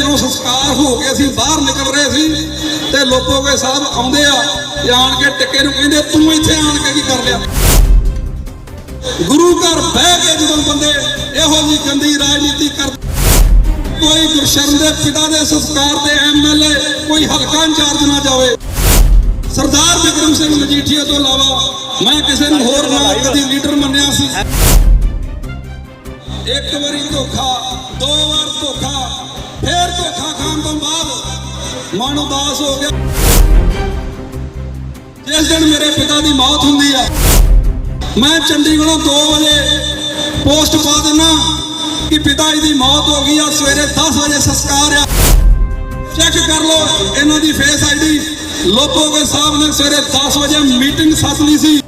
ਜਦੋਂ ਸੰਸਕਾਰ ਹੋ ਕੇ ਅਸੀਂ ਬਾਹਰ ਨਿਕਲ ਰਹੇ ਸੀ ਤੇ ਲੋਕੋਗੇ ਸਾਹਿਬ ਆਉਂਦੇ ਆ ਤੇ ਆਣ ਕੇ ਟਿੱਕੇ ਨੂੰ ਕਹਿੰਦੇ, ਤੂੰ ਇੱਥੇ ਆਣ ਕੇ ਕੀ ਕਰ ਲਿਆ? ਗੁਰੂ ਘਰ ਬਹਿ ਕੇ ਜਦੋਂ ਬੰਦੇ ਇਹੋ ਜਿਹੀ ਗੰਦੀ ਰਾਜਨੀਤੀ ਕਰ ਕੋਈ ਗੁਰਸ਼ਰਨ ਦੇ ਪਿਤਾ ਦੇ ਸੰਸਕਾਰ ਤੇ ਐਮਐਲਏ ਕੋਈ ਹਲਕਾ ਇੰਚਾਰਜ ਨਾ ਜਾਵੇ। ਸਰਦਾਰ ਵਿਕਰਮ ਸਿੰਘ ਮਜੀਠੀਆ ਤੋਂ ਇਲਾਵਾ ਮੈਂ ਕਿਸੇ ਨੂੰ ਹੋਰ ਨਾ ਕਦੀ ਲੀਡਰ ਮੰਨਿਆ ਸੀ। ਇੱਕ ਵਾਰੀ ਧੋਖਾ, ਦੋ ਵਾਰ ਧੋਖਾ ਫੇਰ ਧੋਖਾ ਖਾਣ ਤੋਂ ਬਾਅਦ ਮਨ ਉਦਾਸ ਹੋ ਗਿਆ। ਜਿਸ ਦਿਨ ਮੇਰੇ ਪਿਤਾ ਦੀ ਮੌਤ ਹੁੰਦੀ ਆ, ਮੈਂ ਚੰਡੀਗੜ੍ਹੋਂ 2 ਵਜੇ ਪੋਸਟ ਪਾ ਦਿੰਦਾ ਕਿ ਪਿਤਾ ਜੀ ਦੀ ਮੌਤ ਹੋ ਗਈ ਆ, ਸਵੇਰੇ 10 ਵਜੇ ਸੰਸਕਾਰ ਆ। ਚੈੱਕ ਕਰ ਲਓ, ਇਹਨਾਂ ਦੀ ਫੇਸ ਆਈਡੀ ਲੋਕੋਗੇ ਸਾਹਿਬ ਨੇ ਸਵੇਰੇ 10 ਵਜੇ ਮੀਟਿੰਗ ਸੱਦ ਲਈ ਸੀ।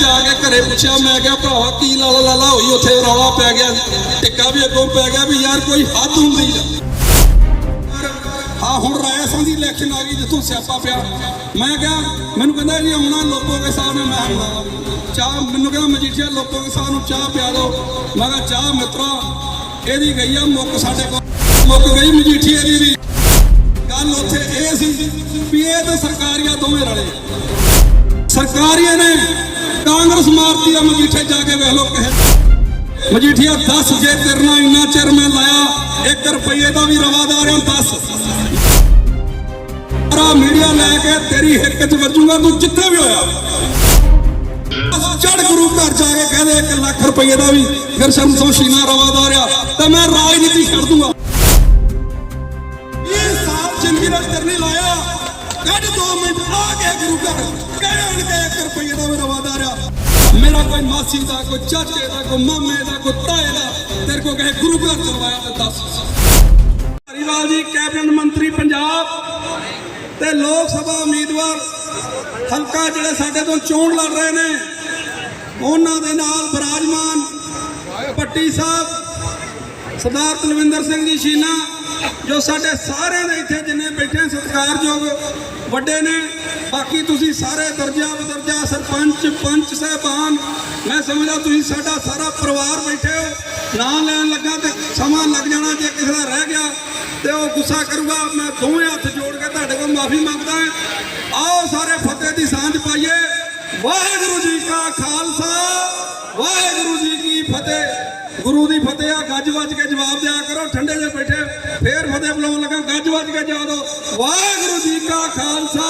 ਜਾ ਕੇ ਘਰੇ ਪੁੱਛਿਆ, ਮੈਂ ਕਿਹਾ ਭਰਾਵਾ ਕੀ ਲਾਲਾ ਲਾਲਾ ਹੋਈ? ਉੱਥੇ ਰੌਲਾ ਪੈ ਗਿਆ, ਟਿੱਕਾ ਵੀ ਅੱਗੋਂ ਪੈ ਗਿਆ ਵੀ ਯਾਰ ਕੋਈ ਹੱਦ ਹੁੰਦੀ ਆ। ਹਾਂ ਹੁਣ ਰਾਏ ਦੀ ਇਲੈਕਸ਼ਨ ਆ ਗਈ, ਜਿੱਥੋਂ ਸਿਆਪਾ ਪਿਆ। ਮੈਂ ਕਿਹਾ, ਮੈਨੂੰ ਕਹਿੰਦਾ ਜੀ, ਆਉਣਾ ਲੋਕੋਗੇ ਸਾਹਿਬ ਨੇ ਮੈਂ ਆਉਣਾ ਚਾਹ, ਮੈਨੂੰ ਕਹਿੰਦਾ, ਮਜੀਠੀਆ ਲੋਕੋਗੇ ਸਾਹਿਬ ਨੂੰ ਚਾਹ ਪਿਆ ਦਿਓ ਮੈਂ ਕਿਹਾ, ਚਾਹ ਮਿੱਤਰਾ, ਇਹਦੀ ਗਈ ਆ ਮੁੱਕ ਸਾਡੇ ਕੋਲ। ਮੁੱਕ ਗਈ ਮਜੀਠੀਏ ਦੀ ਵੀ। ਗੱਲ ਉੱਥੇ ਇਹ ਸੀ ਵੀ ਇਹ ਤਾਂ ਸਰਕਾਰੀਆ ਦੋਵੇਂ ਰਲੇ। ਸਰਕਾਰੀਆ ਨੇ ਕਾਂਗਰਸ ਮਾਰਤੀ ਆ, ਮਜੀਠੇ ਜਾ ਕੇ ਵੇਖ ਲੋ ਕਹੇ ਮਜੀਠੀਆ 10 ਜੇ ਤੇਰੇ ਇੰਨਾ ਚਿਰ ਮੈਂ ਲਾਇਆ 1 ਰੁਪਏ ਦਾ ਵੀ ਰਵਾਦਾਰ ਹਾਂ 10 ਸਾਰਾ ਮੀਡੀਆ ਲੈ ਕੇ ਤੇਰੀ ਹਿੱਕ 'ਚ ਵੱਜੂਗਾ, ਤੂੰ ਜਿੱਥੇ ਵੀ ਹੋਇਆ? ਚੜ ਗੁਰੂ ਘਰ ਜਾ ਕੇ ਕਹਦੇ 1 ਲੱਖ ਰੁਪਏ ਦਾ ਵੀ, ਫਿਰ ਸ਼ਮਸੋ ਸ਼ੀਨਾ ਰਵਾਦਾਰ ਆ ਤਾਂ ਮੈਂ ਰਾਜਨੀਤੀ ਛੱਡ ਦੂੰਗਾ। ਇਹ ਸਾਲ ਜ਼ਿੰਦਗੀ ਦਾ ਤੇਰੇ ਲਾਇਆ। ਕੱਢ 2 ਮਿੰਟ ਆ ਕੇ ਗੁਰੂ ਘਰ। ਕਹਿਣ ਕੇ 1 ਰੁਪਏ ਦਾ ਵੀ ਰਵਾਦਾਰ ਆ ਮੇਰਾ ਕੋਈ ਮਾਸੀ ਦਾ, ਕੋਈ ਚਾਚੇ ਦਾ, ਕੋਈ ਮਾਮੇ ਦਾ, ਕੋਈ ਤਾਏ ਦਾ, ਤੇਰੇ ਕੋ ਕਹੇ ਗੁਰੂ ਘਰ ਚਲਵਾਇਆ ਤੇ ਦੱਸ। ਧਾਰੀਵਾਲ ਜੀ ਕੈਬਨਿਟ ਮੰਤਰੀ ਪੰਜਾਬ ਤੇ ਲੋਕ ਸਭਾ ਉਮੀਦਵਾਰ ਹਲਕਾ ਜਿਹੜੇ ਸਾਡੇ ਤੋਂ ਚੋਣ ਲੜ ਰਹੇ ਨੇ, ਉਹਨਾਂ ਦੇ ਨਾਲ ਬਰਾਜਮਾਨ ਪੱਟੀ ਸਾਹਿਬ, ਸਰਦਾਰ ਤਲਵਿੰਦਰ ਸਿੰਘ ਜੀ ਸ਼ੀਨਾ ਜੋ ਸਾਡੇ ਸਾਰਿਆਂ ਦੇ ਇੱਥੇ ਜਿੰਨੇ ਬੈਠੇ ਸਤਿਕਾਰਯੋਗ ਵੱਡੇ ਨੇ, ਬਾਕੀ ਤੁਸੀਂ ਸਾਰੇ ਦਰਜਾ ਬਦਰਜਾ ਸਰਪੰਚ, ਪੰਚ ਸਾਹਿਬਾਨ, ਮੈਂ ਸਮਝਦਾ ਤੁਸੀਂ ਸਾਡਾ ਸਾਰਾ ਪਰਿਵਾਰ ਬੈਠੇ ਹੋ, ਨਾਂ ਲੈਣ ਲੱਗਾ ਤੇ ਸਮਾਂ ਲੱਗ ਜਾਣਾ ਜੇ ਕਿਸੇ ਦਾ ਰਹਿ ਗਿਆ ਤੇ ਉਹ ਗੁੱਸਾ ਕਰੂਗਾ, ਮੈਂ ਦੋਵੇਂ ਹੱਥ ਜੋੜ ਕੇ ਤੁਹਾਡੇ ਕੋਲ ਮਾਫੀ ਮੰਗਦਾ ਹਾਂ। ਆਓ ਸਾਰੇ ਫਤਿਹ ਦੀ ਸਾਂਝ ਪਾਈਏ। ਵਾਹਿਗੁਰੂ ਜੀ ਕਾ ਖਾਲਸਾ, ਵਾਹਿਗੁਰੂ ਜੀ ਕੀ ਫਤਿਹ। ਗੁਰੂ ਦੀ ਫਤਿਹ ਆ, ਗੱਜ ਵੱਜ ਕੇ ਜਵਾਬ ਦਿਆ ਕਰੋ, ਠੰਡੇ ਜੇ ਬੈਠੇ। ਫੇਰ ਫਤਿਹ ਬੁਲਾਉਣ ਲੱਗਾ, ਗੱਜ ਵੱਜ ਕੇ ਜਵਾਬ ਦਿਓ। ਵਾਹਿਗੁਰੂ ਜੀ ਕਾ ਖਾਲਸਾ,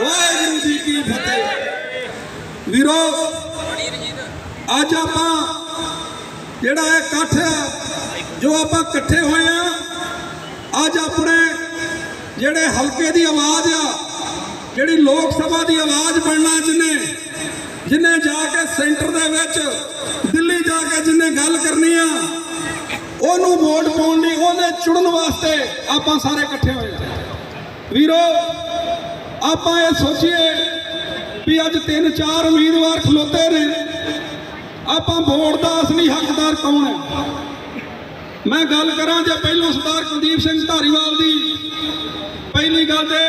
ਵਾਹਿਗੁਰੂ ਜੀ ਕੀ ਫਤਿਹ। ਵੀਰੋ, ਅੱਜ ਆਪਾਂ ਜਿਹੜਾ ਇਹ ਇਕੱਠ ਆ, ਜੋ ਆਪਾਂ ਇਕੱਠੇ ਹੋਏ ਆ, ਅੱਜ ਆਪਣੇ ਜਿਹੜੇ ਹਲਕੇ ਦੀ ਆਵਾਜ਼ ਆ, ਜਿਹੜੀ ਲੋਕ ਸਭਾ ਦੀ ਆਵਾਜ਼ ਬਣਨਾ ਜਿਹਨੇ ਜਿਹਨੇ ਜਾ ਕੇ ਸੈਂਟਰ ਦੇ ਵਿੱਚ ਜਾ ਕੇ ਜਿਹਨੇ ਗੱਲ ਕਰਨੀ ਆ, ਉਹਨੂੰ ਵੋਟ ਪਾਉਣ ਲਈ ਉਹਦੇ ਚੁਣਨ ਵਾਸਤੇ ਆਪਾਂ ਸਾਰੇ ਇਕੱਠੇ ਹੋਏ ਵੀਰੋ, ਆਪਾਂ ਇਹ ਸੋਚੀਏ ਵੀ ਅੱਜ ਤਿੰਨ ਚਾਰ ਉਮੀਦਵਾਰ ਖਲੋਤੇ ਨੇ। ਆਪਾਂ ਵੋਟ ਦਾ ਅਸਲੀ ਹੱਕਦਾਰ ਕੌਣ ਹੈ? ਮੈਂ ਗੱਲ ਕਰਾਂ ਜੇ ਪਹਿਲੋਂ ਸਰਦਾਰ ਕੁਲਦੀਪ ਸਿੰਘ ਧਾਰੀਵਾਲ ਦੀ। ਪਹਿਲੀ ਗੱਲ ਤੇ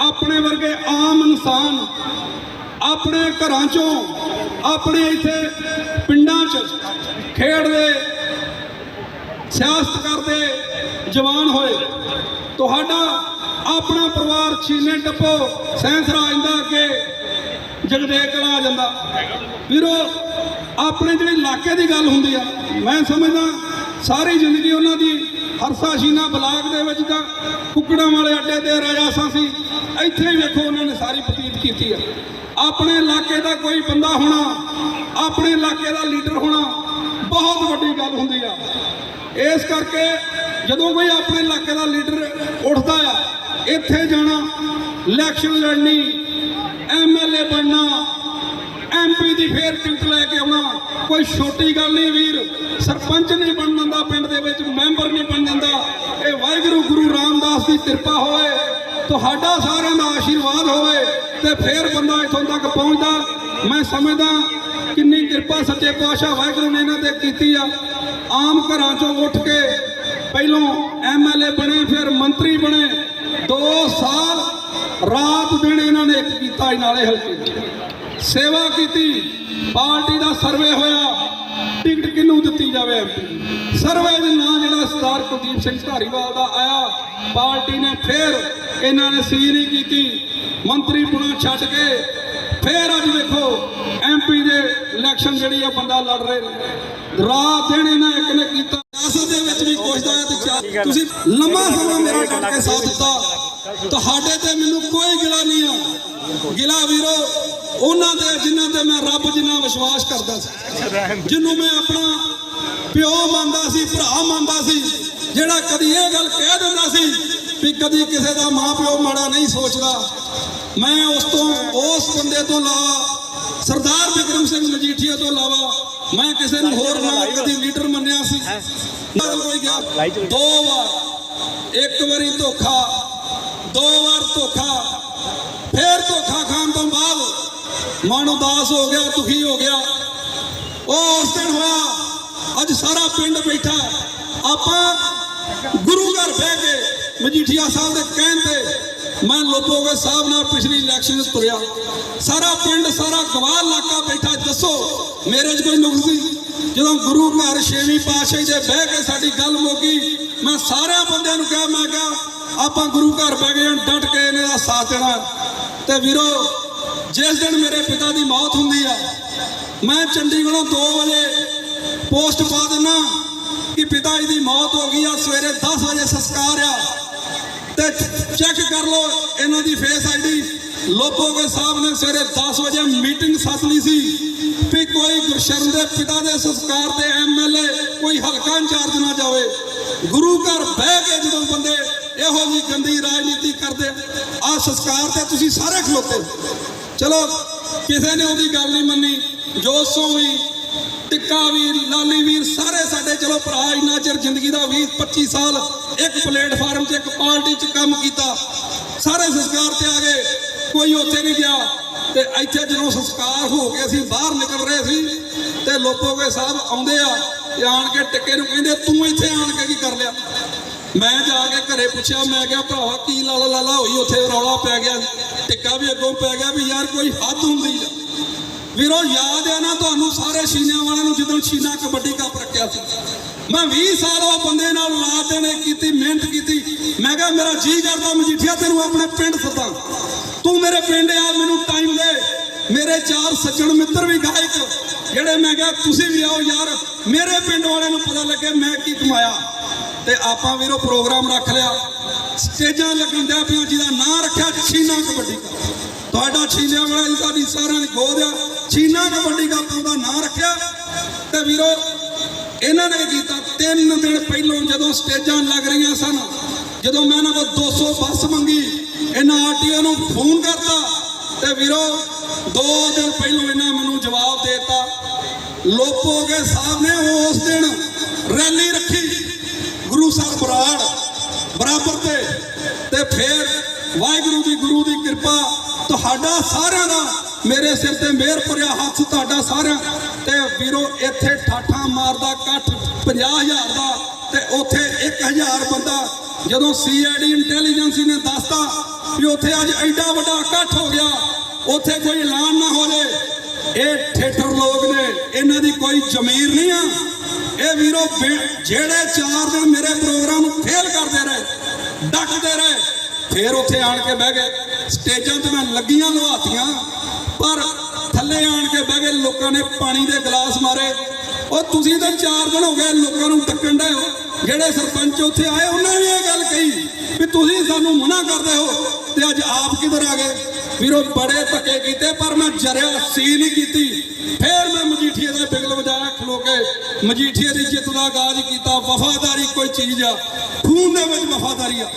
ਆਪਣੇ ਵਰਗੇ ਆਮ ਇਨਸਾਨ ਆਪਣੇ ਘਰਾਂ ਚੋਂ ਆਪਣੇ ਇੱਥੇ ਪਿੰਡਾਂ 'ਚ ਖੇਡਦੇ, ਸਿਆਸਤ ਕਰਦੇ ਜਵਾਨ ਹੋਏ। ਤੁਹਾਡਾ ਆਪਣਾ ਪਰਿਵਾਰ ਛੀਨੇ ਟੱਪੋ, ਸੈਂਸ ਰਾਜ ਦਾ ਅੱਗੇ ਜਗਦੇਕਲ ਆ ਜਾਂਦਾ। ਵੀਰੋ, ਆਪਣੇ ਜਿਹੜੇ ਇਲਾਕੇ ਦੀ ਗੱਲ ਹੁੰਦੀ ਆ, ਮੈਂ ਸਮਝਦਾ ਸਾਰੀ ਜ਼ਿੰਦਗੀ ਉਹਨਾਂ ਦੀ ਹਰਸਾ ਸ਼ੀਨਾ ਬਲਾਕ ਦੇ ਵਿੱਚ ਤਾਂ ਕੁੱਕੜਾਂ ਵਾਲੇ ਅੱਡੇ ਤੇ ਰਾਜਾਸਾਂ ਸੀ ਇੱਥੇ ਵੇਖੋ ਉਹਨਾਂ ਨੇ ਸਾਰੀ ਬਤੀਤ ਕੀਤੀ ਆ। ਆਪਣੇ ਇਲਾਕੇ ਦਾ ਕੋਈ ਬੰਦਾ ਹੋਣਾ, ਆਪਣੇ ਇਲਾਕੇ ਦਾ ਲੀਡਰ ਹੋਣਾ ਬਹੁਤ ਵੱਡੀ ਗੱਲ ਹੁੰਦੀ ਆ। ਇਸ ਕਰਕੇ ਜਦੋਂ ਕੋਈ ਆਪਣੇ ਇਲਾਕੇ ਦਾ ਲੀਡਰ ਉੱਠਦਾ ਆ, ਇੱਥੇ ਜਾਣਾ ਇਲੈਕਸ਼ਨ ਲੜਨੀ ਐਮਐਲਏ ਬਣਨਾ ਐਮਪੀ ਦੀ ਫੇਰ ਟਿਕਟ ਲੈ ਕੇ ਆਉਣਾ, ਕੋਈ ਛੋਟੀ ਗੱਲ ਨਹੀਂ ਵੀਰ। ਸਰਪੰਚ ਨਹੀਂ ਬਣ ਜਾਂਦਾ ਪਿੰਡ ਦੇ ਵਿੱਚ, ਮੈਂਬਰ ਨਹੀਂ ਬਣ ਜਾਂਦਾ। ਇਹ ਵਾਹਿਗੁਰੂ ਗੁਰੂ ਰਾਮਦਾਸ ਦੀ ਕਿਰਪਾ ਹੋਏ ਤੁਹਾਡਾ ਸਾਰਿਆਂ ਦਾ ਆਸ਼ੀਰਵਾਦ ਹੋਵੇ ਤੇ ਫੇਰ ਬੰਦਾ ਇੱਥੋਂ ਤੱਕ ਪਹੁੰਚਦਾ। ਮੈਂ ਸਮਝਦਾ ਕਿੰਨੀ ਕਿਰਪਾ ਸੱਚੇ ਪਾਤਸ਼ਾਹ ਵਾਹਿਗੁਰੂ ਨੇ ਇਹਨਾਂ ਤੇ ਕੀਤੀ ਆ। ਆਮ ਘਰਾਂ ਚੋਂ ਉੱਠ ਕੇ ਪਹਿਲੋਂ ਐਮਐਲਏ ਬਣੇ, ਫਿਰ ਮੰਤਰੀ ਬਣੇ। 2 ਸਾਲ ਰਾਤ ਦਿਨ ਇਹਨਾਂ ਨੇ ਇੱਕ ਕੀਤਾ ਨਾਲੇ ਹਲਕੇ ਸੇਵਾ ਕੀਤੀ, ਪਾਰਟੀ ਦਾ ਸਰਵੇ ਹੋਇਆ, ਟਿਕਟ ਕਿਹਨੂੰ ਦਿੱਤੀ ਜਾਵੇ ਸਰਵੇ ਦੇ ਨਾਂ ਜਿਹੜਾ ਸਰਦਾਰ ਕੁਲਦੀਪ ਸਿੰਘ ਧਾਰੀਵਾਲ ਦਾ ਆਇਆ, ਪਾਰਟੀ ਨੇ ਫਿਰ ਇਹਨਾਂ ਨੇ ਸੀ ਨਹੀਂ ਕੀਤੀ ਮੰਤਰੀ ਪੁਣਾ ਛੱਡ ਕੇ ਫਿਰ ਅੱਜ ਵੇਖੋ ਐਮਪੀ ਦੇ ਇਲੈਕਸ਼ਨ ਜਿਹੜੀ ਆ ਬੰਦਾ ਲੜ ਰਹੇ ਨੇ। ਰਾਤ ਦਿਨ ਇਹਨਾਂ ਇੱਕ ਨੇ ਕੀਤਾ। ਸਿਆਸਤ ਦੇ ਵਿੱਚ ਵੀ ਕੋਸ਼ਦਾ ਹੈ ਤੇ ਤੁਸੀਂ ਲੰਮਾ ਸਮਾਂ ਮੇਰਾ ਡਟ ਕੇ ਸਾਥ ਦਿੱਤਾ। ਤੁਹਾਡੇ ਤੇ ਮੈਨੂੰ ਕੋਈ ਗਿਲਾ ਨਹੀਂ ਆ। ਗਿਲਾ ਵੀਰੋ ਉਹਨਾਂ ਦੇ ਜਿਨ੍ਹਾਂ ਤੇ ਮੈਂ ਰੱਬ ਜਿੰਨਾ ਵਿਸ਼ਵਾਸ ਕਰਦਾ ਸੀ। ਜਿਹਨੂੰ ਮੈਂ ਆਪਣਾ ਪਿਓ ਮੰਨਦਾ ਸੀ ਭਰਾ ਮੰਨਦਾ ਸੀ ਜਿਹੜਾ ਕਦੀ ਇਹ ਗੱਲ ਕਹਿ ਦਿੰਦਾ ਸੀ ਵੀ ਕਦੀ ਕਿਸੇ ਦਾ ਮਾਂ ਪਿਓ ਮਾੜਾ ਨਹੀਂ ਸੋਚਦਾ। ਮੈਂ ਉਸ ਤੋਂ ਉਸ ਬੰਦੇ ਤੋਂ ਇਲਾਵਾ ਸਰਦਾਰ ਵਿਕਰਮ ਸਿੰਘ ਮਜੀਠੀਆ ਤੋਂ ਇਲਾਵਾ ਮੈਂ ਕਿਸੇ ਨੂੰ ਹੋਰ ਨਾ ਕਦੀ ਲੀਡਰ ਮੰਨਿਆ ਸੀ। ਨਾਲ ਕੋਈ ਗਿਆ। ਦੋ ਵਾਰ ਇੱਕ ਵਾਰੀ ਧੋਖਾ ਦੋ ਵਾਰ ਧੋਖਾ ਫੇਰ ਧੋਖਾ ਖਾਣ ਤੋਂ ਬਾਅਦ ਮਨ ਉਦਾਸ ਹੋ ਗਿਆ ਦੁਖੀ ਹੋ ਗਿਆ। ਉਹ ਉਸ ਦਿਨ ਹੋਇਆ ਅੱਜ ਸਾਰਾ ਪਿੰਡ ਬੈਠਾ। ਆਪਾਂ ਗੁਰੂ ਘਰ ਬਹਿ ਕੇ ਮਜੀਠੀਆ ਸਾਹਿਬ ਦੇ ਕਹਿਣ ਤੇ ਮੈਂ ਲੋਪੋਗੇ ਸਾਹਿਬ ਨਾਲ ਪਿਛਲੀ ਇਲੈਕਸ਼ਨ 'ਚ ਤੁਰਿਆ। ਸਾਰਾ ਪਿੰਡ, ਸਾਰਾ ਗਵਾਹ ਇਲਾਕਾ ਬੈਠਾ, ਦੱਸੋ, ਮੇਰੇ 'ਚ ਕੋਈ ਨੁਕਸ ਨਹੀਂ ਜਦੋਂ ਗੁਰੂ ਘਰ ਛੇਵੀਂ ਪਾਤਸ਼ਾਹੀ ਦੇ ਬਹਿ ਕੇ ਸਾਡੀ ਗੱਲ ਮੋਕੀ ਮੈਂ ਸਾਰਿਆਂ ਬੰਦਿਆਂ ਨੂੰ ਕਿਹਾ, ਮੈਂ ਕਿਹਾ, ਆਪਾਂ ਗੁਰੂ ਘਰ ਬਹਿ ਗਏ ਡਟ ਕੇ ਇਹਨਾਂ ਦਾ ਸਾਥ ਦੇਣਾ ਤੇ ਵੀਰੋ, ਜਿਸ ਦਿਨ ਮੇਰੇ ਪਿਤਾ ਦੀ ਮੌਤ ਹੁੰਦੀ ਆ, ਮੈਂ ਚੰਡੀਗੜ੍ਹੋਂ 2 ਵਜੇ ਪੋਸਟ ਪਾ ਦਿੰਨਾ ਕਿ ਪਿਤਾ ਜੀ ਦੀ ਮੌਤ ਹੋ ਗਈ ਆ, ਸਵੇਰੇ 10 ਵਜੇ ਸੰਸਕਾਰ ਆ। ਤੇ ਚੈੱਕ ਕਰ ਲਓ, ਇਹਨਾਂ ਦੀ ਫੇਸ ਆਈਡੀ ਲੋਪੋਗੇ ਸਾਹਿਬ ਨੇ ਸਵੇਰੇ 10 ਵਜੇ ਮੀਟਿੰਗ ਸੱਦ ਲਈ ਸੀ ਵੀ ਕੋਈ ਗੁਰਸ਼ਰਨ ਦੇ ਪਿਤਾ ਦੇ ਸੰਸਕਾਰ ਤੇ ਐਮਐਲਏ ਕੋਈ ਹਲਕਾ ਇੰਚਾਰਜ ਨਾ ਜਾਵੇ। ਗੁਰੂ ਘਰ ਬਹਿ ਕੇ ਜਦੋਂ ਬੰਦੇ ਇਹੋ ਜੀ ਗੰਦੀ ਰਾਜਨੀਤੀ ਕਰਦੇ ਆ ਸੰਸਕਾਰ ਤੇ ਤੁਸੀਂ ਸਾਰੇ ਖਲੋਤੇ। ਚਲੋ, ਕਿਸੇ ਨੇ ਉਹਦੀ ਗੱਲ ਨਹੀਂ ਮੰਨੀ ਜੋਸੋਂ ਵੀ ਟਿੱਕਾ ਵੀਰ, ਲਾਲੀ ਵੀਰ, ਸਾਰੇ ਸਾਡੇ, ਚਲੋ ਭਰਾ, ਇੰਨਾ ਚਿਰ ਜ਼ਿੰਦਗੀ ਦਾ 20 25 ਸਾਲ ਇੱਕ ਪਲੇਟਫਾਰਮ 'ਤੇ, ਇੱਕ ਪਾਰਟੀ 'ਚ ਕੰਮ ਕੀਤਾ। ਸਾਰੇ ਸੰਸਕਾਰ ਤੇ ਆ ਗਏ, ਕੋਈ ਉੱਥੇ ਨਹੀਂ ਗਿਆ। ਤੇ ਇੱਥੇ ਜਦੋਂ ਸੰਸਕਾਰ ਹੋ ਕੇ ਅਸੀਂ ਬਾਹਰ ਨਿਕਲ ਰਹੇ ਸੀ, ਤੇ ਲੋਪੋਗੇ ਸਾਹਿਬ ਆਉਂਦੇ ਆ ਤੇ ਆਣ ਕੇ ਟਿੱਕੇ ਨੂੰ ਕਹਿੰਦੇ, ਤੂੰ ਇੱਥੇ ਆਣ ਕੇ ਕੀ ਕਰ ਲਿਆ? ਮੈਂ ਜਾ ਕੇ ਘਰੇ ਪੁੱਛਿਆ, ਮੈਂ ਕਿਹਾ, ਭਰਾਵਾ, ਕੀ ਲਾਲਾ ਲਾਲਾ ਹੋਈ? ਉੱਥੇ ਰੌਲਾ ਪੈ ਗਿਆ। ਟਿੱਕਾ ਵੀ ਅੱਗੋਂ ਪੈ ਗਿਆ ਵੀ ਯਾਰ ਕੋਈ ਹੱਦ ਹੁੰਦੀ ਆ। ਵੀਰੋ, ਯਾਦ ਹੈ ਨਾ ਤੁਹਾਨੂੰ ਸਾਰੇ ਸ਼ੀਨਿਆਂ ਵਾਲਿਆਂ ਨੂੰ ਜਦੋਂ ਸ਼ੀਨਾ ਕਬੱਡੀ ਕੱਪ ਰੱਖਿਆ ਸੀ। ਮੈਂ 20 ਸਾਲ ਉਹ ਬੰਦੇ ਨਾਲ ਲਾ ਦੇਣੇ ਕੀਤੀ, ਮਿਹਨਤ ਕੀਤੀ। ਮੈਂ ਕਿਹਾ, ਮੇਰਾ ਜੀ ਕਰਦਾ, ਮਜੀਠੀਆ, ਤੈਨੂੰ ਆਪਣੇ ਪਿੰਡ ਸੱਦਾਂ। ਤੂੰ ਮੇਰੇ ਪਿੰਡ ਆ, ਮੈਨੂੰ ਟਾਈਮ ਦੇ। ਮੇਰੇ ਚਾਰ ਸੱਜਣ ਮਿੱਤਰ ਵੀ ਗਾਇਕ। ਜਿਹੜੇ ਮੈਂ ਕਿਹਾ, ਤੁਸੀਂ ਵੀ ਆਓ ਯਾਰ। ਮੇਰੇ ਪਿੰਡ ਵਾਲਿਆਂ ਨੂੰ ਪਤਾ ਲੱਗੇ ਮੈਂ ਕੀ ਕਮਾਇਆ। ਤੇ ਆਪਾਂ ਵੀਰੋ, ਪ੍ਰੋਗਰਾਮ ਰੱਖ ਲਿਆ। ਸਟੇਜਾਂ ਲੱਗਣ ਦਿਆ ਪਿਆ ਜਿਹਦਾ ਨਾਂ ਰੱਖਿਆ, ਛੀਨਾ ਕਬੱਡੀ ਕੱਪ। ਤੁਹਾਡਾ ਛੀਨਿਆਂ ਵਾਲਾ ਜੀ, ਸਾਡੀ ਸਾਰਿਆਂ ਦੀ ਗੋਦ ਆ। ਚੀਨਾ ਕਬੱਡੀ ਕੱਪ ਦਾ ਨਾਂ ਰੱਖਿਆ। ਤੇ ਵੀਰੋ, ਇਹਨਾਂ ਨੇ ਕੀਤਾ ਤਿੰਨ ਦਿਨ ਪਹਿਲਾਂ ਜਦੋਂ ਸਟੇਜਾਂ ਲੱਗ ਰਹੀਆਂ ਸਨ, ਜਦੋਂ ਮੈਂ ਇਹਨਾਂ ਕੋਲ 200 ਬੱਸ ਮੰਗੀ, ਇਹਨਾਂ ਆਰਟੀਓ ਨੂੰ ਫੋਨ ਕਰਤਾ। ਤੇ ਵੀਰੋ, ਦੋ ਦਿਨ ਪਹਿਲਾਂ ਇਹਨਾਂ ਮੈਨੂੰ ਜਵਾਬ ਦੇਤਾ। ਲੋਪੋਗੇ ਸਾਹਿਬ ਨੇ ਉਸ ਦਿਨ ਰੈਲੀ ਰੱਖੀ, ਗੁਰੂ ਸਾਹਿਬ ਬਰਾੜ ਬਰਾਬਰ ਤੇ। ਤੇ ਫਿਰ ਵਾਹਿਗੁਰੂ ਦੀ ਗੁਰੂ ਦੀ ਕਿਰਪਾ ਤੁਹਾਡਾ ਸਾਰਿਆਂ ਦਾ ਮੇਰੇ ਸਿਰ ਤੇ ਮਿਹਰ ਭਰਿਆ ਹੱਥ ਤੁਹਾਡਾ ਸਾਰਿਆਂ ਤੇ ਵੀਰੋ, ਇੱਥੇ ਠਾਠਾ ਮਾਰਦਾ, ਇਕੱਠ 50000 ਦਾ ਤੇ ਉੱਥੇ 1000 ਬੰਦਾ। ਜਦੋਂ ਸੀਆਈਡੀ ਇੰਟੈਲੀਜੈਂਸੀ ਨੇ ਦੱਸਤਾ ਵੀ ਉੱਥੇ ਅੱਜ ਐਡਾ ਵੱਡਾ ਇਕੱਠ ਹੋ ਗਿਆ, ਉੱਥੇ ਕੋਈ ਐਲਾਨ ਨਾ ਹੋ ਜੇ। ਇਹ ਠੇਠਰ ਲੋਕ ਨੇ, ਇਹਨਾਂ ਦੀ ਕੋਈ ਜ਼ਮੀਰ ਨਹੀਂ ਆ। ਇਹ ਵੀਰੋ ਜਿਹੜੇ ਚਾਰ ਦਿਨ ਮੇਰੇ ਪ੍ਰੋਗਰਾਮ ਨੂੰ ਫੇਲ ਕਰਦੇ ਰਹੇ ਡੱਕਦੇ ਰਹੇ, ਫੇਰ ਉੱਥੇ ਆਣ ਕੇ ਬਹਿ ਗਏ। ਸਟੇਜਾਂ ਤੇ ਮੈਂ ਲੱਗੀਆਂ ਲਵਾਤੀਆਂ ਕੇ ਬਹਿ ਗਏ, ਲੋਕਾਂ ਨੇ ਪਾਣੀ ਦੇ ਗਲਾਸ ਮਾਰੇ। ਉਹ ਤੁਸੀਂ ਤਾਂ ਚਾਰ ਦਿਨ ਹੋ ਗਏ ਲੋਕਾਂ ਨੂੰ ਡੱਕਣ ਡਏ ਹੋ। ਜਿਹੜੇ ਸਰਪੰਚ ਉੱਥੇ ਆਏ, ਉਹਨਾਂ ਨੇ ਇਹ ਗੱਲ ਕਹੀ ਵੀ ਤੁਸੀਂ ਸਾਨੂੰ ਮਨਾ ਕਰਦੇ ਹੋ ਤੇ ਅੱਜ ਆਪ ਕਿੱਧਰ ਆ ਗਏ? ਵੀਰੋ, ਬੜੇ ਧੱਕੇ ਕੀਤੇ, ਪਰ ਮੈਂ ਜਰਿਆ ਸੀ ਨਹੀਂ ਕੀਤੀ। ਫੇਰ ਮੈਂ ਮਜੀਠੀਏ ਦਾ ਬਿਗਲ ਵਜਾਇਆ, ਖਲੋ ਕੇ ਮਜੀਠੀਏ ਦੀ ਜਿੱਤ ਦਾ ਗਾਜ ਕੀਤਾ, ਵਫਾਦਾਰੀ ਕੋਈ ਚੀਜ਼ ਆ, ਖੂਨ ਦੇ ਵਿੱਚ ਵਫਾਦਾਰੀ ਆ।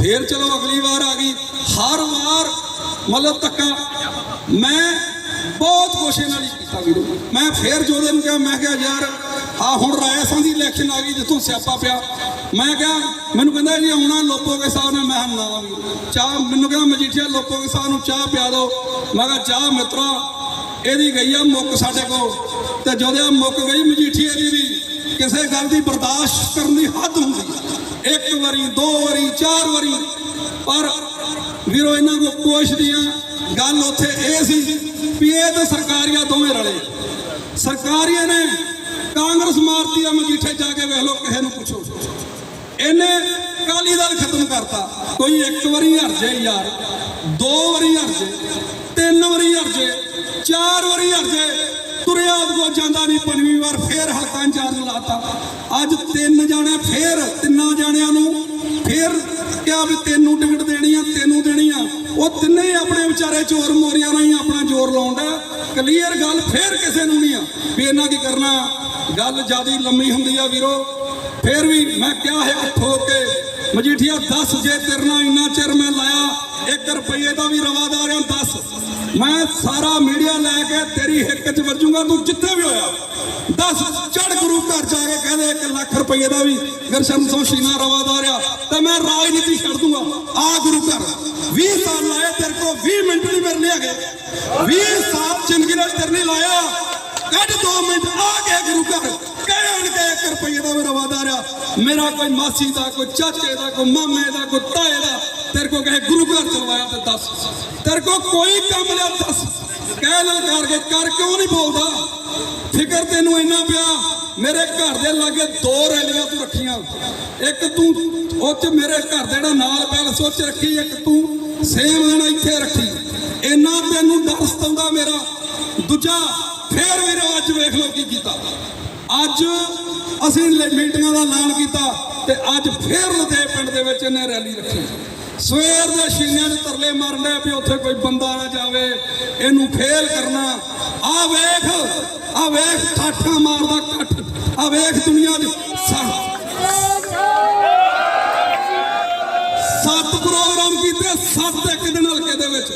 ਫੇਰ ਚਲੋ ਅਗਲੀ ਵਾਰ ਆ ਗਈ, ਹਰ ਵਾਰ ਮਤਲਬ ਧੱਕਾ। ਮੈਂ ਬਹੁਤ ਕੋਸ਼ਿਸ਼ ਨਾਲ ਹੀ ਕੀਤਾ ਵੀਰੋ ਮੈਂ ਫੇਰ ਜੋਦੇ ਨੂੰ ਕਿਹਾ, ਮੈਂ ਕਿਹਾ, ਯਾਰ, ਆ ਹੁਣ ਰਾਇਸਾਂ ਦੀ ਇਲੈਕਸ਼ਨ ਆ ਗਈ, ਜਿੱਥੋਂ ਸਿਆਪਾ ਪਿਆ। ਮੈਂ ਕਿਹਾ, ਮੈਨੂੰ ਕਹਿੰਦਾ, ਜੀ ਆਉਣਾ ਲੋਪੋਗੇ ਸਾਹਿਬ ਨਾਲ ਮੈਂ ਕਿਹਾ ਚਾਹ, ਮੈਨੂੰ ਕਹਿੰਦਾ, ਮਜੀਠੀਆ ਲੋਪੋਗੇ ਸਾਹਿਬ ਨੂੰ ਚਾਹ ਪਿਆ ਦਿਓ। ਮੈਂ ਕਿਹਾ, ਚਾਹ ਮਿੱਤਰਾ, ਇਹਦੀ ਗਈ ਆ ਮੁੱਕ ਸਾਡੇ ਕੋਲ। ਤੇ ਜਦੋਂ ਆ ਮੁੱਕ ਗਈ ਮਜੀਠੀਏ ਦੀ ਵੀ ਕਿਸੇ ਗੱਲ ਦੀ ਬਰਦਾਸ਼ਤ ਕਰਨ ਦੀ ਹੱਦ ਹੁੰਦੀ ਇੱਕ ਵਾਰੀ, ਦੋ ਵਾਰੀ, ਚਾਰ ਵਾਰੀ। ਪਰ ਵੀਰੋ, ਇਹਨਾਂ ਕੋ ਦੀਆਂ ਗੱਲ ਉੱਥੇ ਇਹ ਸੀ ਵੀ ਇਹ ਤਾਂ ਸਰਕਾਰੀਆਂ ਦੋਵੇਂ ਰਲੇ। ਸਰਕਾਰੀਆਂ ਨੇ ਕਾਂਗਰਸ ਮਾਰਤੀ ਆ ਮਜੀਠੇ ਜਾ ਕੇ ਵੇਖ ਲਓ, ਕਿਸੇ ਨੂੰ ਪੁੱਛੋ। ਇਹਨੇ ਕਾਲੀ ਦਲ ਖਤਮ ਕਰਤਾ। ਕੋਈ ਇੱਕ ਵਾਰੀ ਹਰ ਜੇ ਯਾਰ, ਦੋ ਵਾਰੀ ਹਰ ਜੇ ਤਿੰਨ ਵਾਰੀ ਹਰ ਜੇ ਚਾਰ ਵਾਰੀ ਹਰ ਜੇ ਤੁਰਿਆ ਕੋ ਜਾਂਦਾ ਨਹੀਂ, ਪੰਜਵੀਂ ਵਾਰ ਫੇਰ ਹਲਕਾ ਇੰਚਾਰਜ ਲਾਤਾ। ਅੱਜ ਤਿੰਨ ਜਾਣੇ ਫੇਰ ਤਿੰਨਾਂ ਜਾਣਿਆਂ ਨੂੰ ਫੇਰ ਕਿਹਾ ਵੀ ਤੈਨੂੰ ਟਿਕਟ ਦੇਣੀ ਆ, ਤੈਨੂੰ ਦੇਣੀ ਆ। ਉਹ ਤਿੰਨੇ ਹੀ ਆਪਣੇ ਵਿਚਾਰੇ ਚੋਰ ਮੋਰੀਆਂ ਨਾਲ ਹੀ ਆਪਣਾ ਜ਼ੋਰ ਲਾਉਂਦਾ। ਕਲੀਅਰ ਗੱਲ ਫੇਰ ਕਿਸੇ ਨੂੰ ਨਹੀਂ ਆ ਵੀ ਇਹਨਾਂ ਕੀ ਕਰਨਾ। ਗੱਲ ਜਿਆਦੀ ਲੰਮੀ ਹੁੰਦੀ ਆ ਵੀਰੋ। ਫੇਰ ਵੀ ਮੈਂ ਕਿਹਾ ਹੈ ਠੋਕ ਕੇ, ਮਜੀਠੀਆ 10 ਜੇ ਤੇਰੇ ਇੰਨਾ ਚਿਰ ਮੈਂ ਲਾਇਆ 1 ਰੁਪਏ ਦਾ ਵੀ ਰਵਾਦਾਰ ਹਾਂ 10 ਮੈਂ ਸਾਰਾ ਮੀਡੀਆ ਲੈ ਕੇ ਤੇਰੀ ਹਿੱਕ 'ਚ ਵੱਜੂਗਾ ਤੂੰ ਜਿੱਥੇ ਵੀ ਹੋਇਆ 10 ਚੜ ਗੁਰੂ ਘਰ ਜਾ ਕੇ ਕਹਿੰਦੇ 1 ਲੱਖ ਰੁਪਏ ਦਾ ਵੀ ਗਰਸ਼ਨ ਤੋਂ ਸ਼ੀਨਾ ਰਵਾਦਾਰ ਆ ਤੇ ਮੈਂ ਰਾਜਨੀਤੀ ਛੱਡ ਦੂੰਗਾ ਆ ਗੁਰੂ ਘਰ 20 ਸਾਲ ਲਾਏ ਤੇਰੇ ਕੋ 20 ਮਿੰਟ ਨਹੀਂ ਮੇਰੇ ਲਈ ਹੈਗੇ 20 ਸਾਲ ਜ਼ਿੰਦਗੀ ਨਾਲ ਤੇਰੇ ਲਈ ਲਾਇਆ ਕੱਢ 2 ਮਿੰਟ ਆ ਕੇ ਗੁਰੂ ਘਰ ਕਹਿਣ ਕੇ 1 ਰੁਪਏ ਦਾ ਵੀ ਰਵਾਦਾਰ ਆ ਮੇਰਾ ਕੋਈ ਮਾਸੀ ਦਾ ਕੋਈ ਚਾਚੇ ਦਾ ਕੋਈ ਮਾਮੇ ਦਾ ਕੋਈ ਤਾਏ ਦਾ ਤੇਰੇ ਕੋ ਕਹੇ ਗੁਰੂ ਘਰ ਚਲਵਾਇਆ ਤੇ ਦੱਸ। ਤੇਰੇ ਕੋ ਕੋਈ ਕੰਮ ਲਿਆ ਦੱਸ। ਕਹਿ ਨਾ ਕਰਕੇ ਕਰ ਕਿਉਂ ਨਹੀਂ ਬੋਲਦਾ? ਫਿਕਰ ਤੈਨੂੰ ਇੰਨਾ ਪਿਆ, ਮੇਰੇ ਘਰ ਦੇ ਲਾਗੇ ਦੋ ਰੈਲੀਆਂ ਤੂੰ ਰੱਖੀਆਂ। ਇੱਕ ਤੂੰ ਉਹ ਚ ਮੇਰੇ ਘਰ ਦੇ ਜਿਹੜਾ ਨਾਲ ਪੈਲਸ ਉਹ ਰੱਖੀ, ਇੱਕ ਤੂੰ ਸੇਮ ਦਿਨ ਇੱਥੇ ਰੱਖੀ। ਇੰਨਾ ਤੈਨੂੰ ਡਰ ਸਤਾਉਂਦਾ ਮੇਰਾ। ਦੂਜਾ, ਫੇਰ ਵੀਰੋ ਅੱਜ ਵੇਖ ਲਓ ਕੀ ਕੀਤਾ। ਅੱਜ ਅਸੀਂ ਮੀਟਿੰਗਾਂ ਦਾ ਐਲਾਨ ਕੀਤਾ ਤੇ ਅੱਜ ਫੇਰ ਲਦੇ ਪਿੰਡ ਦੇ ਵਿੱਚ ਇਹਨੇ ਰੈਲੀ ਰੱਖੀ। ਸਵੇਰ ਦੇ ਸ਼ੀਨਿਆਂ ਚ ਤਰਲੇ ਮਾਰਨ ਡਿਆ ਵੀ ਉੱਥੇ ਕੋਈ ਬੰਦਾ ਨਾ ਜਾਵੇ, ਇਹਨੂੰ ਫੇਲ ਕਰਨਾ। ਆ ਵੇਖ ਆ ਵੇਖ, ਠਾਠਾ ਮਾਰਦਾ ਕੱਠ ਆ ਵੇਖ ਦੁਨੀਆ ਦੀ ਸੱਤ ਪ੍ਰੋਗਰਾਮ ਕੀਤੇ, ਸੱਤ ਇੱਕ ਦਿਨ ਹਲਕੇ ਦੇ ਵਿੱਚ।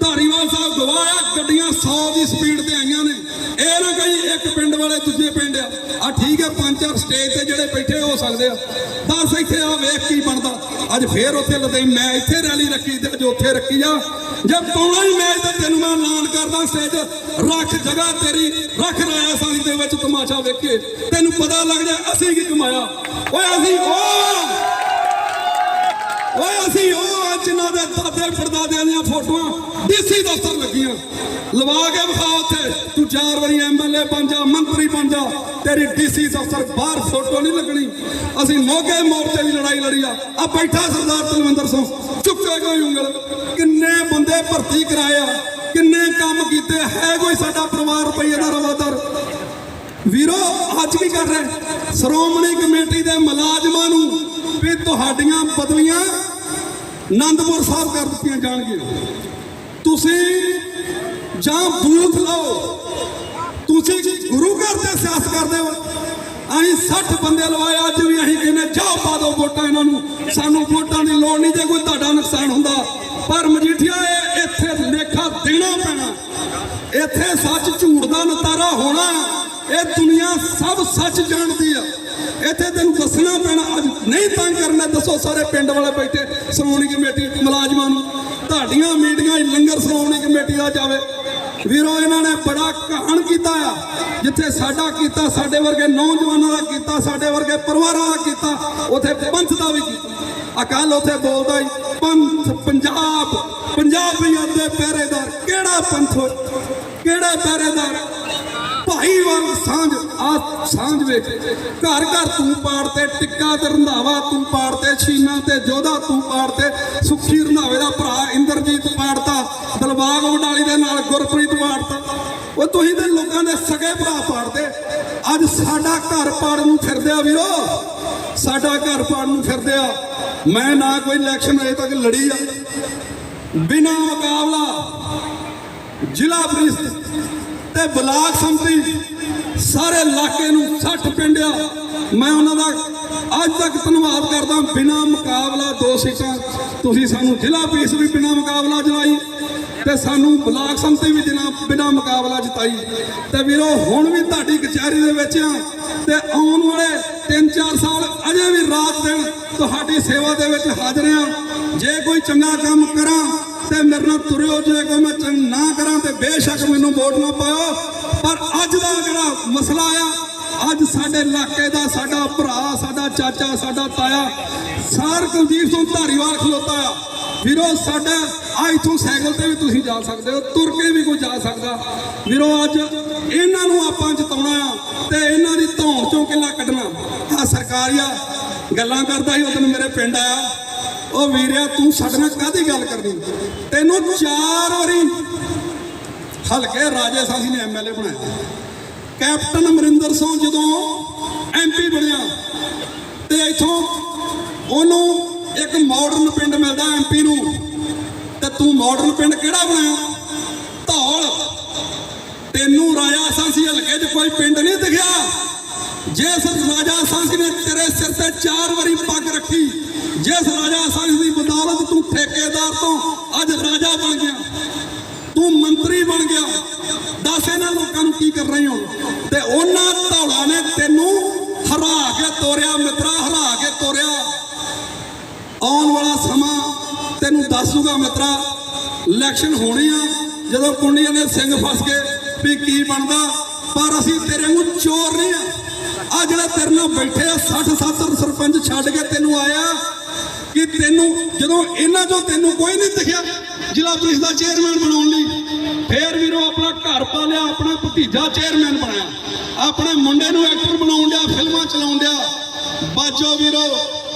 ਧਾਰੀਵਾਲ ਸਾਹਿਬ ਗਵਾਇਆ ਗੱਡੀਆਂ 100 ਦੀ ਸਪੀਡ ਤੇ ਆਈਆਂ ਨੇ। ਇਹ ਨਾ ਕਹੀ ਇੱਕ ਪਿੰਡ ਵਾਲੇ ਦੂਜੇ ਪਿੰਡ ਆ। ਆ ਠੀਕ ਹੈ ਪੰਜ ਚਾਰ ਸਟੇਜ ਤੇ ਜਿਹੜੇ ਬੈਠੇ ਹੋ ਸਕਦੇ ਆ। ਦੱਸ ਇੱਥੇ ਆ ਵੇਖ ਕੀ ਬਣਦਾ। ਅੱਜ ਫੇਰ ਉੱਥੇ ਲਦੇ ਮੈਂ ਇੱਥੇ ਰੈਲੀ ਰੱਖੀ ਤੇ ਅੱਜ ਉੱਥੇ ਰੱਖੀ ਆ। ਜੇ ਪਾਉਣਾ ਹੀ ਮੈਚ ਤੇ ਤੈਨੂੰ ਮੈਂ ਐਲਾਨ ਕਰਦਾ ਸਟੇਜ ਰੱਖ ਜਗ੍ਹਾ ਤੇਰੀ, ਰੱਖ ਰਾਇਆ ਸਾਲੀ ਦੇ ਵਿੱਚ ਤਮਾਸ਼ਾ ਵੇਖੇ। ਤੈਨੂੰ ਪਤਾ ਲੱਗ ਜਾ ਅਸੀਂ ਕੀ ਕਮਾਇਆ। ਓਏ ਅਸੀਂ ਉਹ ਓਏ ਅਸੀਂ ਉਹ ਆ ਜਿਨ੍ਹਾਂ ਦੇ ਦਾਦੇ ਪੜਦਾਦਿਆਂ ਦੀਆਂ ਫੋਟੋਆਂ ਡੀਸੀ ਦਫ਼ਤਰ ਲੱਗੀਆਂ। ਲਵਾ ਕੇ ਵਿਖਾ ਉੱਥੇ। ਤੂੰ ਚਾਰ ਵਾਰੀ ਐਮਐਲਏ ਬਣ ਜਾ, ਮੰਤਰੀ ਬਣ ਜਾ। ਤੇਰੀ ਡੀਸੀ ਦਫ਼ਤਰ ਬਾਹਰ ਫੋਟੋ ਨਹੀਂ ਲੱਗਣੀ। ਅਸੀਂ ਮੋਗੇ ਮੋਰਚੇ ਦੀ ਲੜਾਈ ਲੜੀ ਆ। ਆ ਬੈਠਾ ਸਰਦਾਰ ਤਲਵਿੰਦਰ ਸਿੰਘ। ਚੁੱਕੇ ਕੋਈ ਉਂਗਲ? ਕਿੰਨੇ ਬੰਦੇ ਭਰਤੀ ਕਰਾਏ ਆ? ਕਿੰਨੇ ਕੰਮ ਕੀਤੇ? ਹੈ ਕੋਈ ਸਾਡਾ ਪਰਿਵਾਰ ਰੁਪਈਏ ਦਾ ਰਵਾਦਾਰ? ਵੀਰੋ, ਅੱਜ ਕੀ ਕਰ ਰਹੇ? ਸ਼੍ਰੋਮਣੀ ਕਮੇਟੀ ਦੇ ਮੁਲਾਜ਼ਮਾਂ ਨੂੰ ਵੀ ਤੁਹਾਡੀਆਂ ਬਦਲੀਆਂ ਆਨੰਦਪੁਰ ਸਾਹਿਬ ਕਰ ਦਿੱਤੀਆਂ ਜਾਣਗੀਆਂ। ਤੁਸੀਂ ਜਾਂ ਬੂਥ ਲਓ। ਤੁਸੀਂ ਗੁਰੂ ਘਰ ਤੇ ਸਿਆਸਤ ਕਰਦੇ ਹੋ। ਅਸੀਂ 60 ਬੰਦੇ ਲਵਾਏ, ਅੱਜ ਵੀ ਅਸੀਂ ਕਹਿੰਦੇ, ਜਾਓ ਪਾ ਦਿਓ ਵੋਟਾਂ ਇਹਨਾਂ ਨੂੰ। ਸਾਨੂੰ ਵੋਟਾਂ ਦੀ ਲੋੜ ਨਹੀਂ ਜੇ ਕੋਈ ਤੁਹਾਡਾ ਨੁਕਸਾਨ ਹੁੰਦਾ। ਪਰ ਮਜੀਠੀਆ, ਇਹ ਇੱਥੇ ਲੇਖਾ ਦੇਣਾ ਪੈਣਾ। ਇੱਥੇ ਸੱਚ ਝੂਠ ਦਾ ਨਤਾਰਾ ਹੋਣਾ। ਇਹ ਦੁਨੀਆ ਸਭ ਸੱਚ ਜਾਣਦੀ ਆ। ਇੱਥੇ ਤੈਨੂੰ ਦੱਸਣਾ ਪੈਣਾ, ਅੱਜ ਨਹੀਂ ਤੰਗ ਕਰਨਾ, ਦੱਸੋ ਸਾਰੇ ਪਿੰਡ ਵਾਲੇ ਬੈਠੇ, ਸ਼੍ਰੋਮਣੀ ਕਮੇਟੀ ਮੁਲਾਜ਼ਮਾਂ ਨੂੰ। ਤੁਹਾਡੀਆਂ ਮੀਟਿੰਗਾਂ ਲੰਗਰ ਸ਼੍ਰੋਮਣੀ ਕਮੇਟੀ ਦਾ ਜਾਵੇ। ਵੀਰੋ, ਇਹਨਾਂ ਨੇ ਬੜਾ ਕਹਾਣ ਕੀਤਾ ਆ। ਜਿੱਥੇ ਸਾਡਾ ਕੀਤਾ, ਸਾਡੇ ਵਰਗੇ ਨੌਜਵਾਨਾਂ ਦਾ ਕੀਤਾ, ਸਾਡੇ ਵਰਗੇ ਪਰਿਵਾਰਾਂ ਦਾ ਕੀਤਾ, ਉਥੇ ਪੰਥ ਦਾ ਵੀ ਕੀਤਾ। ਅਕਾਲ ਉਥੇ ਬੋਲਦਾ ਹੀ, ਪੰਥ ਪੰਜਾਬ ਪੰਜਾਬੀਆਂ ਦੇ ਪਹਿਰੇਦਾਰ ਕਿਹੜਾ ਪੰਥ ਹੋਏ? ਕਿਹੜਾ ਪਹਿਰੇਦਾਰ? ਭਾਈਵਾਲ ਸਾਂਝ ਆ ਸਾਂਝ ਵੇਖ। ਘਰ ਘਰ ਤੂੰ ਪਾੜ ਤੇ, ਟਿੱਕਾ ਤੇ, ਰੰਧਾਵਾ ਤੂੰ ਪਾੜ ਤੇ, ਛੀਨਾ ਤੇ, ਜੋਧਾ ਤੂੰ ਪਾੜ ਤੇ, ਸੁਖੀ ਰੰਧਾਵੇ ਦਾ ਭਰਾ ਇੰਦਰਜੀਤ ਪਾੜਤਾ, ਦਲਬਾਗ ਵਡਾਲੀ ਦੇ ਨਾਲ ਗੁਰਪ੍ਰੀਤ ਪਾੜਤਾ। ਉਹ ਤੁਸੀਂ ਤੇ ਲੋਕਾਂ ਦੇ ਸਗੇ ਭਰਾ ਪਾੜਦੇ। ਅੱਜ ਸਾਡਾ ਘਰ ਪਾੜਨ ਨੂੰ ਫਿਰਦੇ ਆ ਵੀਰੋ, ਸਾਡਾ ਘਰ ਪਾੜਨ ਨੂੰ ਫਿਰਦੇ ਆ ਮੈਂ ਨਾ ਕੋਈ ਇਲੈਕਸ਼ਨ ਅਜੇ ਤੱਕ ਲੜੀ ਆ। ਬਿਨਾ ਮੁਕਾਬਲਾ ਜ਼ਿਲ੍ਹਾ ਪ੍ਰੀਸ਼ਦ ਤੇ ਬਲਾਕ ਸੰਮਤੀ ਸਾਰੇ ਇਲਾਕੇ ਨੂੰ 60 ਪਿੰਡ ਆ ਮੈਂ ਉਹਨਾਂ ਦਾ ਅੱਜ ਤੱਕ ਧੰਨਵਾਦ ਕਰਦਾ ਬਿਨਾ ਮੁਕਾਬਲਾ ਦੋ ਸੀਟਾਂ, ਤੁਸੀਂ ਸਾਨੂੰ ਜ਼ਿਲ੍ਹਾ ਪ੍ਰੀਸ਼ਦ ਵੀ ਬਿਨਾ ਮੁਕਾਬਲਾ ਜਿਤਾਈ ਤੇ ਸਾਨੂੰ ਬਲਾਕ ਸੰਮਤੀ ਵੀ ਜਿਨਾ ਬਿਨਾ ਮੁਕਾਬਲਾ ਜਿਤਾਈ। ਤੇ ਵੀਰੋ, ਹੁਣ ਵੀ ਤੁਹਾਡੀ ਕਚਹਿਰੀ ਦੇ ਵਿੱਚ ਆ ਤੇ ਆਉਣ ਵਾਲੇ 3-4 ਸਾਲ ਅਜੇ ਵੀ ਰਾਤ ਦਿਨ ਤੁਹਾਡੀ ਸੇਵਾ ਦੇ ਵਿੱਚ ਹਾਜ਼ਰ ਆ। ਜੇ ਕੋਈ ਚੰਗਾ ਕੰਮ ਕਰਾਂ ਤੇ ਮੇਰੇ ਨਾਲ ਤੁਰਿਓ ਜੇ ਕੋਈ ਮੈਂ ਚੰਗ ਨਾ ਕਰਾਂ ਤੇ ਬੇਸ਼ੱਕ ਮੈਨੂੰ ਵੋਟ ਨਾ ਪਾਓ ਪਰ ਅੱਜ ਦਾ ਜਿਹੜਾ ਮਸਲਾ ਆ, ਅੱਜ ਸਾਡੇ ਇਲਾਕੇ ਦਾ, ਸਾਡਾ ਭਰਾ, ਸਾਡਾ ਚਾਚਾ, ਸਾਡਾ ਤਾਇਆ, ਸਾਰ ਕੁਲਦੀਪ ਸਿੰਘ ਧਾਰੀਵਾਲ ਖਲੋਤਾ ਆ। ਵੀਰੋ, ਸਾਡਾ ਆ ਇਥੋਂ ਸਾਈਕਲ ਤੇ ਵੀ ਤੁਸੀਂ ਜਾ ਸਕਦੇ ਹੋ, ਤੁਰ ਕੇ ਵੀ ਕੋਈ ਜਾ ਸਕਦਾ। ਵੀਰੋ, ਅੱਜ ਇਹਨਾਂ ਨੂੰ ਆਪਾਂ ਜਿਤਾਉਣਾ ਆ ਤੇ ਇਹਨਾਂ ਦੀ ਧੌਣ ਚੋਂ ਕਿੱਲਾ ਕੱਢਣਾ। ਆ ਸਰਕਾਰੀਆ ਗੱਲਾਂ ਕਰਦਾ ਸੀ ਉਦੋਂ ਮੇਰੇ ਪਿੰਡ ਆਇਆ। ਉਹ ਵੀਰਿਆ, ਤੂੰ ਸਾਡੇ ਨਾਲ ਕਾਹਦੀ ਗੱਲ ਕਰਨੀ? ਤੈਨੂੰ ਚਾਰ ਵਾਰੀ ਹਲਕੇ ਰਾਜੇ ਸਾਸੀ ਨੇ ਐਮਐਲਏ ਬਣਾਇਆ। ਕੈਪਟਨ ਅਮਰਿੰਦਰ ਸਿੰਘ ਜਦੋਂ ਐਮਪੀ ਬਣਿਆ, ਤੇ ਇਥੋਂ ਉਹਨੂੰ ਇੱਕ ਮਾਡਰਨ ਪਿੰਡ ਮਿਲਦਾ ਐਮਪੀ ਨੂੰ। ਤੇ ਤੂੰ ਮਾਡਰਨ ਪਿੰਡ ਕਿਹੜਾ ਬਣਾਇਆ? ਧੌਲ। ਤੈਨੂੰ ਰਾਜਾ ਸਾਂਸੀ ਹਲਕੇ 'ਚ ਕੋਈ ਪਿੰਡ ਨਹੀਂ ਦਿਖਿਆ। ਜਿਸ ਰਾਜਾ ਸਾਂਸੀ ਨੇ ਤੇਰੇ ਸਿਰ ਤੇ ਚਾਰ ਵਾਰੀ ਪੱਗ ਰੱਖੀ ਜਿਸ ਰਾਜਾ ਸੰਘ ਦੀ ਬਦੌਲਤ ਤੂੰ ਠੇਕੇਦਾਰ ਤੋਂ ਅੱਜ ਰਾਜਾ ਬਣ ਗਿਆ। ਤੂੰ ਮੰਤਰੀ ਬਣ ਗਿਆ। ਦੱਸ ਇਹਨਾਂ ਲੋਕਾਂ ਨੂੰ ਕੀ ਕਰ ਰਹੀ ਹੋ? ਤੇ ਉਹਨਾਂ ਧੌਲਾ ਨੇ ਤੈਨੂੰ ਹਰਾ ਕੇ ਤੋਰਿਆ, ਮਿੱਤਰਾ ਹਰਾ ਕੇ ਤੋਰਿਆ। ਆਉਣ ਵਾਲਾ ਸਮਾਂ ਤੈਨੂੰ ਦੱਸੂਗਾ ਮਿੱਤਰਾ। ਇਲੈਕਸ਼ਨ ਹੋਣੀ ਆ, ਜਦੋਂ ਕੁੰਡੀਆਂ ਦੇ ਸਿੰਘ ਫਸ ਗਏ ਵੀ ਕੀ ਬਣਦਾ। ਪਰ ਅਸੀਂ ਤੇਰੇ ਨੂੰ ਚੋਰ ਨਹੀਂ ਆ। ਆ ਜਿਹੜਾ ਤੇਰੇ ਨਾਲ ਬੈਠੇ ਆ 60 70 ਸਰਪੰਚ ਛੱਡ ਕੇ ਤੈਨੂੰ ਆਇਆ। ਕਿ ਤੈਨੂੰ ਜਦੋਂ ਇਹਨਾਂ ਚੋਂ ਤੈਨੂੰ ਕੋਈ ਨਹੀਂ ਦਿਖਿਆ ਜ਼ਿਲ੍ਹਾ ਪੁਲਿਸ ਦਾ ਚੇਅਰਮੈਨ ਬਣਾਉਣ ਲਈ, ਫੇਰ ਵੀਰੋ ਆਪਣਾ ਘਰ ਪਾ ਲਿਆ ਆਪਣਾ ਭਤੀਜਾ ਚੇਅਰਮੈਨ ਬਣਾਇਆ। ਆਪਣੇ ਮੁੰਡੇ ਨੂੰ ਐਕਟਰ ਬਣਾਉਣ ਡਿਆ, ਫਿਲਮਾਂ ਚਲਾਉਣ ਡਿਆ। ਬਾਜੋ ਵੀਰੋ,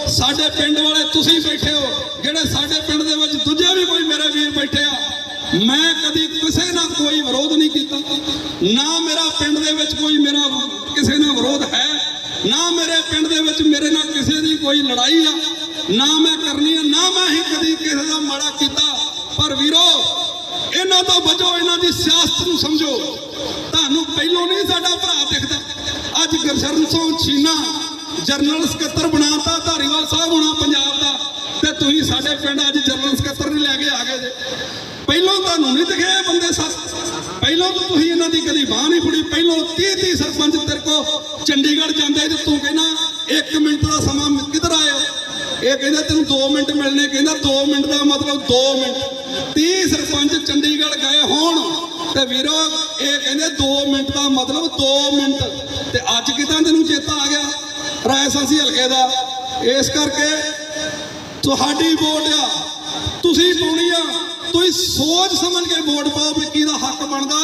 ਸਾਡੇ ਪਿੰਡ ਵਾਲੇ ਤੁਸੀਂ ਬੈਠੇ ਹੋ, ਜਿਹੜੇ ਸਾਡੇ ਪਿੰਡ ਦੇ ਵਿੱਚ ਦੂਜੇ ਵੀ ਕੋਈ ਮੇਰੇ ਵੀਰ ਬੈਠੇ ਆ, ਮੈਂ ਕਦੀ ਕਿਸੇ ਨਾਲ ਕੋਈ ਵਿਰੋਧ ਨਹੀਂ ਕੀਤਾ। ਨਾ ਮੇਰਾ ਪਿੰਡ ਦੇ ਵਿੱਚ ਕੋਈ ਮੇਰਾ ਕਿਸੇ ਨਾਲ ਵਿਰੋਧ ਹੈ, ਨਾ ਮੇਰੇ ਪਿੰਡ ਦੇ ਵਿੱਚ ਮੇਰੇ ਨਾਲ ਕਿਸੇ ਦੀ ਕੋਈ ਲੜਾਈ ਆ। ਨਾ ਮੈਂ ਕਰਨੀ ਆ, ਨਾ ਮੈਂ ਹੀ ਕਦੀ ਕਿਸੇ ਦਾ ਮਾੜਾ ਕੀਤਾ। ਪਰ ਵੀਰੋ, ਇਹਨਾਂ ਤੋਂ ਬਚੋ, ਇਹਨਾਂ ਦੀ ਸਿਆਸਤ ਨੂੰ ਸਮਝੋ। ਤੁਹਾਨੂੰ ਪਹਿਲੋਂ ਨਹੀਂ ਸਾਡਾ ਭਰਾ ਦਿਖਦਾ। ਅੱਜ ਗੁਰਸ਼ਰਨ ਸਿੰਘ ਛੀਨਾ ਜਰਨਲ ਸਕੱਤਰ ਬਣਾਤਾ, ਧਾਰੀਵਾਲ ਸਾਹਿਬ ਹੋਣਾ ਪੰਜਾਬ ਦਾ। ਤੇ ਤੁਸੀਂ ਸਾਡੇ ਪਿੰਡ ਅੱਜ ਜਰਨਲ ਸਕੱਤਰ ਨਹੀਂ ਲੈ ਕੇ ਆ ਗਏ ਜੇ। ਪਹਿਲੋਂ ਤੁਹਾਨੂੰ ਨਹੀਂ ਦਿਖੇ ਬੰਦੇ ਸੱਤ ਪਹਿਲੋਂ ਤਾਂ ਤੁਸੀਂ ਇਹਨਾਂ ਦੀ ਕਦੀ ਬਾਹ ਨਹੀਂ ਫੜੀ। ਪਹਿਲੋਂ 30 30 ਸਰਪੰਚ ਤੇਰੇ ਕੋ ਚੰਡੀਗੜ੍ਹ ਜਾਂਦੇ ਤੇ ਤੂੰ ਕਹਿੰਦਾ 1 ਮਿੰਟ ਦਾ ਸਮਾਂ ਮ- ਕਿੱਧਰ ਆਇਆ? ਇਹ ਕਹਿੰਦਾ ਤੈਨੂੰ 2 ਮਿੰਟ ਮਿਲਨੇ ਕਹਿੰਦਾ 2 ਮਿੰਟ ਦਾ ਮਤਲਬ 2 ਮਿੰਟ। 30 ਸਰਪੰਚ ਚੰਡੀਗੜ੍ਹ ਗਏ ਹੋਣ, ਤੇ ਵੀਰੋ, ਇਹ ਕਹਿੰਦੇ 2 ਮਿੰਟ ਦਾ ਮਤਲਬ 2 ਮਿੰਟ। ਤੇ ਅੱਜ ਕਿਦਾਂ ਤੈਨੂੰ ਚੇਤਾ ਆ ਗਿਆ? ਰਾਏ ਸਾਂਸੀ ਹਲਕੇ ਦਾ। ਇਸ ਕਰਕੇ ਤੁਹਾਡੀ ਵੋਟ ਆ। ਤੁਸੀਂ ਪਾਉਣੀ ਆ। ਤੁਸੀਂ ਸੋਚ ਸਮਝ ਕੇ ਵੋਟ ਪਾਓ ਵੀ ਕਿਹਦਾ ਹੱਕ ਬਣਦਾ।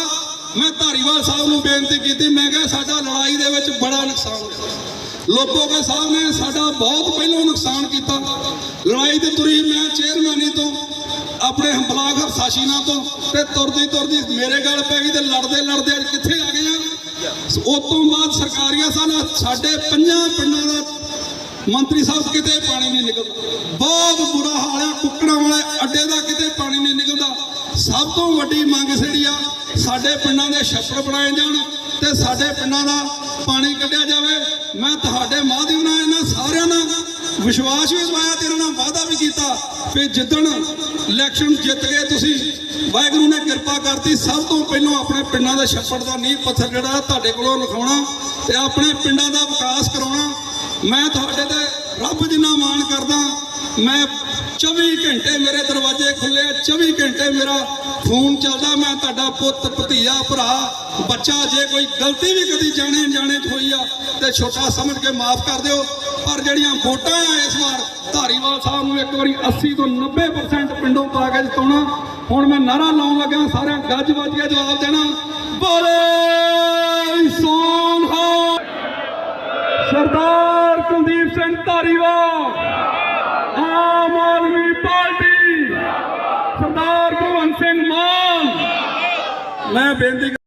ਮੈਂ ਧਾਰੀਵਾਲ ਸਾਹਿਬ ਨੂੰ ਬੇਨਤੀ ਕੀਤੀ, ਮੈਂ ਕਿਹਾ ਸਾਡਾ ਲੜਾਈ ਦੇ ਵਿੱਚ ਬੜਾ ਨੁਕਸਾਨ ਹੋਇਆ। ਲੋਕੋਗੇ ਸਾਹਿਬ ਨੇ ਸਾਡਾ ਬਹੁਤ ਪਹਿਲਾਂ ਨੁਕਸਾਨ ਕੀਤਾ। ਲੜਾਈ ਤੇ ਤੁਰੀ ਮੈਂ ਚੇਅਰਮੈਨੀ ਤੋਂ, ਆਪਣੇ ਬਲਾਕ ਹਰਸਾਸ਼ੀਨਾ ਤੋਂ, ਤੇ ਤੁਰਦੀ ਤੁਰਦੀ ਮੇਰੇ ਗੱਲ ਪੈ ਗਈ ਤੇ ਲੜਦੇ ਲੜਦੇ ਅੱਜ ਕਿੱਥੇ ਆ ਗਏ ਆ? ਉਸ ਤੋਂ ਬਾਅਦ ਸਰਕਾਰੀਆਂ ਸਾਲਾ ਸਾਡੇ ਪੰਜਾਂ ਪਿੰਡਾਂ ਦਾ ਮੰਤਰੀ ਸਾਹਿਬ ਕਿਤੇ ਪਾਣੀ ਨਹੀਂ ਨਿਕਲਦਾ। ਬਹੁਤ ਬੁਰਾ ਹਾਲ ਆ, ਕੁੱਕੜਾਂ ਵਾਲੇ ਅੱਡੇ ਦਾ ਕਿਤੇ ਪਾਣੀ ਨਹੀਂ ਨਿਕਲਦਾ। ਸਭ ਤੋਂ ਵੱਡੀ ਮੰਗ ਜਿਹੜੀ ਆ, ਸਾਡੇ ਪਿੰਡਾਂ ਦੇ ਛੱਪੜ ਬਣਾਏ ਜਾਣ ਤੇ ਸਾਡੇ ਪਿੰਡਾਂ ਦਾ ਪਾਣੀ ਕੱਢਿਆ ਜਾਵੇ। ਮੈਂ ਤੁਹਾਡੇ ਮਾਧਿਅਮ ਨਾਲ ਇਹਨਾਂ ਸਾਰਿਆਂ ਨਾਲ ਵਿਸ਼ਵਾਸ ਵੀ ਦਵਾਇਆ ਤੇਰੇ ਨਾਲ ਵਾਅਦਾ ਵੀ ਕੀਤਾ ਕਿ ਜਿੱਦਣ ਇਲੈਕਸ਼ਨ ਜਿੱਤ ਗਏ ਤੁਸੀਂ, ਵਾਹਿਗੁਰੂ ਨੇ ਕਿਰਪਾ ਕਰਤੀ, ਸਭ ਤੋਂ ਪਹਿਲਾਂ ਆਪਣੇ ਪਿੰਡਾਂ ਦੇ ਛੱਪੜ ਦਾ ਨੀਂਹ ਪੱਥਰ ਜਿਹੜਾ ਤੁਹਾਡੇ ਕੋਲੋਂ ਲਿਖਾਉਣਾ ਤੇ ਆਪਣੇ ਪਿੰਡਾਂ ਦਾ ਵਿਕਾਸ ਕਰਾਉਣਾ। ਮੈਂ ਤੁਹਾਡੇ ਤੇ ਰੱਬ ਜਿੰਨਾ ਮਾਣ ਕਰਦਾ, ਮੈਂ 24 ਘੰਟੇ ਮੇਰੇ ਦਰਵਾਜ਼ੇ ਖੁੱਲੇ ਆ 24 ਘੰਟੇ ਮੇਰਾ ਫੋਨ ਚੱਲਦਾ, ਮੈਂ ਤੁਹਾਡਾ ਪੁੱਤ, ਭਤੀਆ, ਭਰਾ, ਬੱਚਾ, ਜੇ ਕੋਈ ਗਲਤੀ ਵੀ ਕਦੀ ਜਾਣੇ ਜਾਣੇ 'ਚ ਹੋਈ ਆ, ਤੇ ਛੋਟਾ ਸਮਝ ਕੇ ਮਾਫ ਕਰ ਦਿਓ। ਪਰ ਜਿਹੜੀਆਂ ਵੋਟਾਂ ਆ ਇਸ ਵਾਰ, ਧਾਰੀਵਾਲ ਸਾਹਿਬ ਨੂੰ ਇੱਕ ਵਾਰੀ 80 ਤੋਂ 90% ਪਿੰਡੋਂ ਪਾ ਕੇ ਜਿਤਾਉਣਾ ਹੁਣ ਮੈਂ ਨਾਰਾ ਲਾਉਣ ਲੱਗਾ ਸਾਰਿਆਂ ਗੱਜ ਵੱਜ ਕੇ ਜਵਾਬ ਦੇਣਾ ਬੋਲੇ ਸੋਨ ਹੋ ਸਰਦਾਰ ਕੁਲਦੀਪ ਸਿੰਘ ਧਾਰੀਵਾਲ। ਆਮ ਆਦਮੀ ਪਾਰਟੀ। ਸਰਦਾਰ ਭਗਵੰਤ ਸਿੰਘ ਮਾਨ। ਮੈਂ ਬੇਨਤੀ